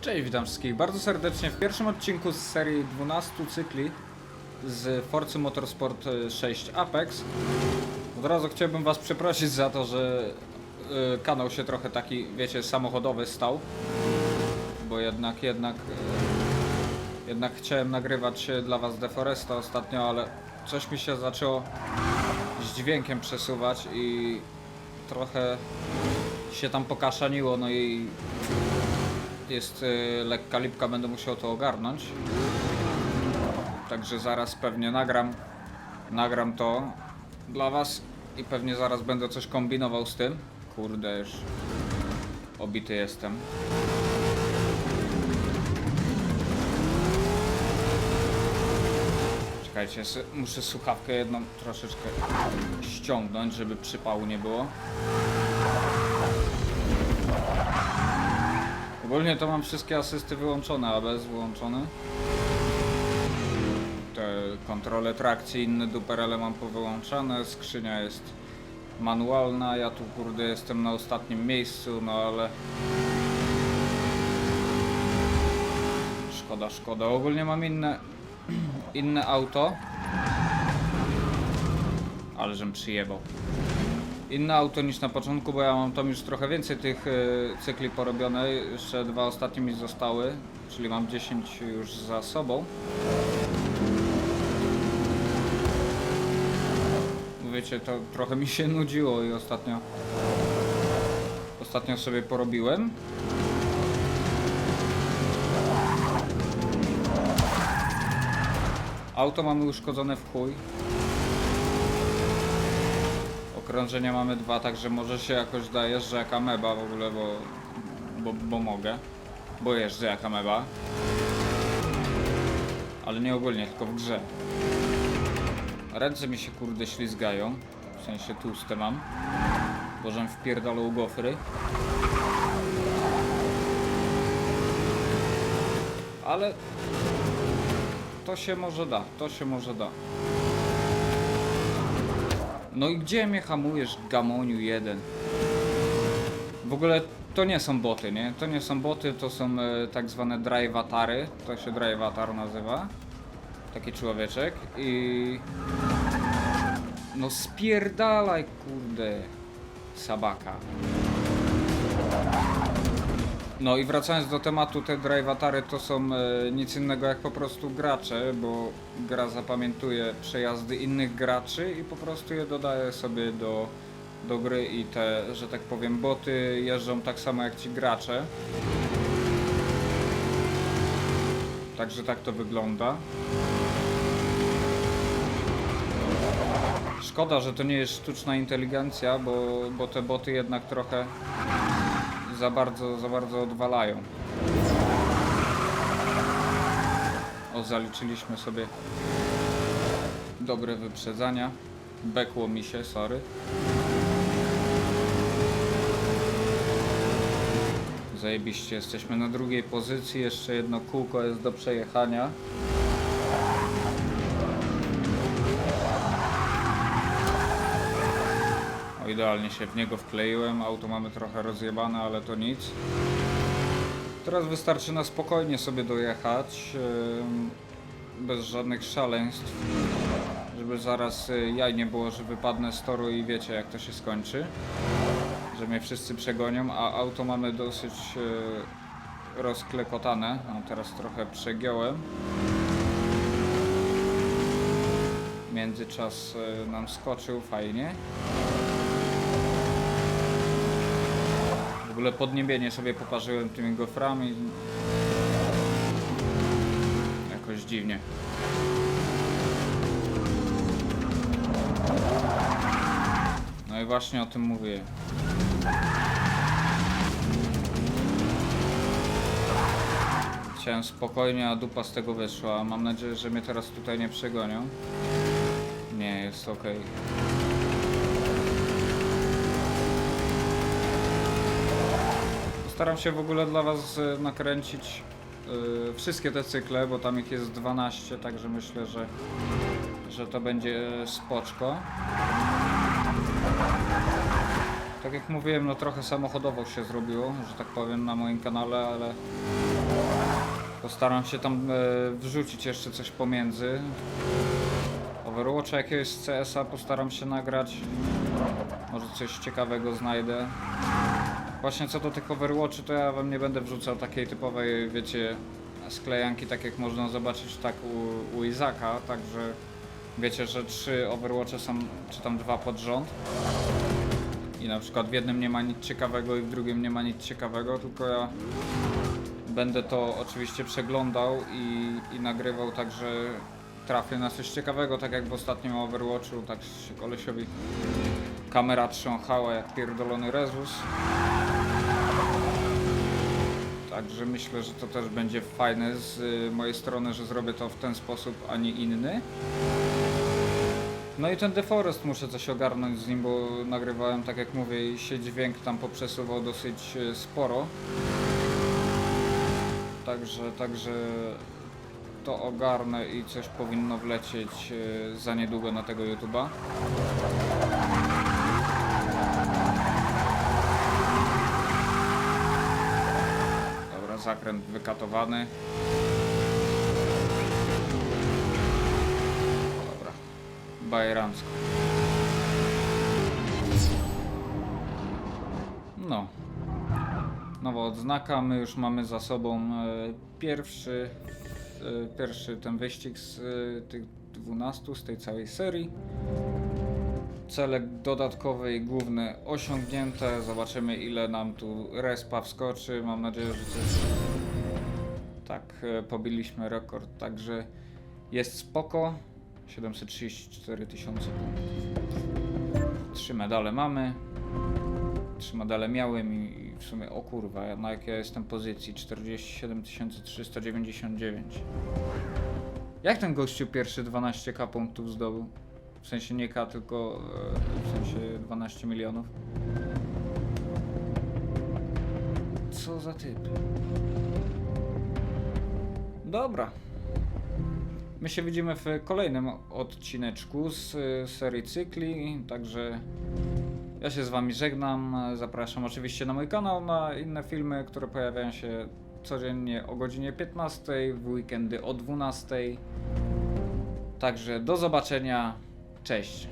Cześć, witam wszystkich bardzo serdecznie w pierwszym odcinku z serii 12 cykli z Forcy Motorsport 6 Apex. Od razu chciałbym Was przeprosić za to, że y, kanał się trochę taki, wiecie, samochodowy stał, bo jednak, jednak, y, jednak chciałem nagrywać dla Was Deforesta ostatnio, ale coś mi się zaczęło z dźwiękiem przesuwać i trochę się tam pokaszaniło, no i jest y, lekka lipka, będę musiał to ogarnąć. Także zaraz pewnie nagram, nagram to dla was i pewnie zaraz będę coś kombinował z tym. Kurde, już obity jestem. Czekajcie, muszę słuchawkę jedną troszeczkę ściągnąć, żeby przypału nie było. Ogólnie to mam wszystkie asysty wyłączone, ABS wyłączony. Te kontrole trakcji, inne duperele mam powyłączane, skrzynia jest manualna, ja tu kurde jestem na ostatnim miejscu, no ale... Szkoda, szkoda. Ogólnie mam inne, inne auto. Ale żem przyjebał inne auto niż na początku, bo ja mam tam już trochę więcej tych y, cykli porobione. Jeszcze dwa ostatnie mi zostały, czyli mam 10 już za sobą. Wiecie, to trochę mi się nudziło i ostatnio ostatnio sobie porobiłem. Auto mamy uszkodzone w chuj. Okrążenia mamy dwa, także może się jakoś da jeżdżę jak ameba w ogóle, bo, bo, bo mogę. Bo jeżdżę jak ameba. Ale nie ogólnie, tylko w grze. Ręce mi się kurde ślizgają. W sensie tłuste mam. Bożem wpierdalą gofry. Ale to się może da, to się może da. No i gdzie mnie hamujesz, Gamoniu 1? W ogóle to nie są boty, nie? To nie są boty, to są e, tak zwane drivatary. To się drivatar nazywa. Taki człowieczek i... No spierdalaj, kurde. Sabaka. No i wracając do tematu, te drivatary to są e, nic innego jak po prostu gracze, bo gra zapamiętuje przejazdy innych graczy i po prostu je dodaje sobie do, do gry i te, że tak powiem, boty jeżdżą tak samo jak ci gracze. Także tak to wygląda. Szkoda, że to nie jest sztuczna inteligencja, bo, bo te boty jednak trochę za bardzo, za bardzo odwalają. O, zaliczyliśmy sobie dobre wyprzedzania. Bekło mi się, sorry. Zajebiście, jesteśmy na drugiej pozycji, jeszcze jedno kółko jest do przejechania. O, idealnie się w niego wkleiłem, auto mamy trochę rozjebane, ale to nic. Teraz wystarczy na spokojnie sobie dojechać, bez żadnych szaleństw, żeby zaraz y, jaj nie było, że wypadnę z toru i wiecie jak to się skończy, że mnie wszyscy przegonią, a auto mamy dosyć y, rozklekotane, no teraz trochę przegiąłem. Międzyczas y, nam skoczył fajnie. W ogóle podniebienie sobie poparzyłem tymi goframi. Jakoś dziwnie. No i właśnie o tym mówię. Chciałem spokojnie, a dupa z tego wyszła. Mam nadzieję, że mnie teraz tutaj nie przegonią. Nie, jest ok. Staram się w ogóle dla Was y, nakręcić y, wszystkie te cykle, bo tam ich jest 12, także myślę, że, że to będzie spoczko. Tak jak mówiłem, no trochę samochodowo się zrobiło, że tak powiem, na moim kanale, ale postaram się tam e, wrzucić jeszcze coś pomiędzy. Overwatcha jakiegoś z CS-a postaram się nagrać. Może coś ciekawego znajdę. Właśnie co do tych Overwatchy, to ja wam nie będę wrzucał takiej typowej, wiecie, sklejanki, tak jak można zobaczyć tak u, u Izaka, także wiecie, że trzy Overwatche są, czy tam dwa pod rząd. I na przykład w jednym nie ma nic ciekawego i w drugim nie ma nic ciekawego, tylko ja będę to oczywiście przeglądał i, i nagrywał tak, że trafię na coś ciekawego, tak jak w ostatnim Overwatchu, tak się kolesiowi kamera trząchała jak pierdolony Rezus. Także myślę, że to też będzie fajne z y, mojej strony, że zrobię to w ten sposób, a nie inny. No i ten Deforest muszę coś ogarnąć z nim, bo nagrywałem, tak jak mówię, i się dźwięk tam poprzesuwał dosyć y, sporo. Także, także to ogarnę i coś powinno wlecieć y, za niedługo na tego YouTube'a. Zakręt wykatowany. Dobra, bajerancko. No. Nowa odznaka, my już mamy za sobą e, pierwszy, e, pierwszy ten wyścig z e, tych 12 z tej całej serii. Cele dodatkowe i główne osiągnięte. Zobaczymy ile nam tu respa wskoczy. Mam nadzieję, że coś... Tak, e, pobiliśmy rekord, także jest spoko. 734 tysiące. Trzy medale mamy. Trzy medale miałem i w sumie, o kurwa, na jakiej ja jestem pozycji? 47 399. Jak ten gościu pierwszy 12k punktów zdobył? W sensie nie K, tylko e, w sensie 12 milionów. Co za typ? Dobra. My się widzimy w kolejnym odcineczku z e, serii cykli, także ja się z wami żegnam. Zapraszam oczywiście na mój kanał, na inne filmy, które pojawiają się codziennie o godzinie 15, w weekendy o 12. Także do zobaczenia. Cześć.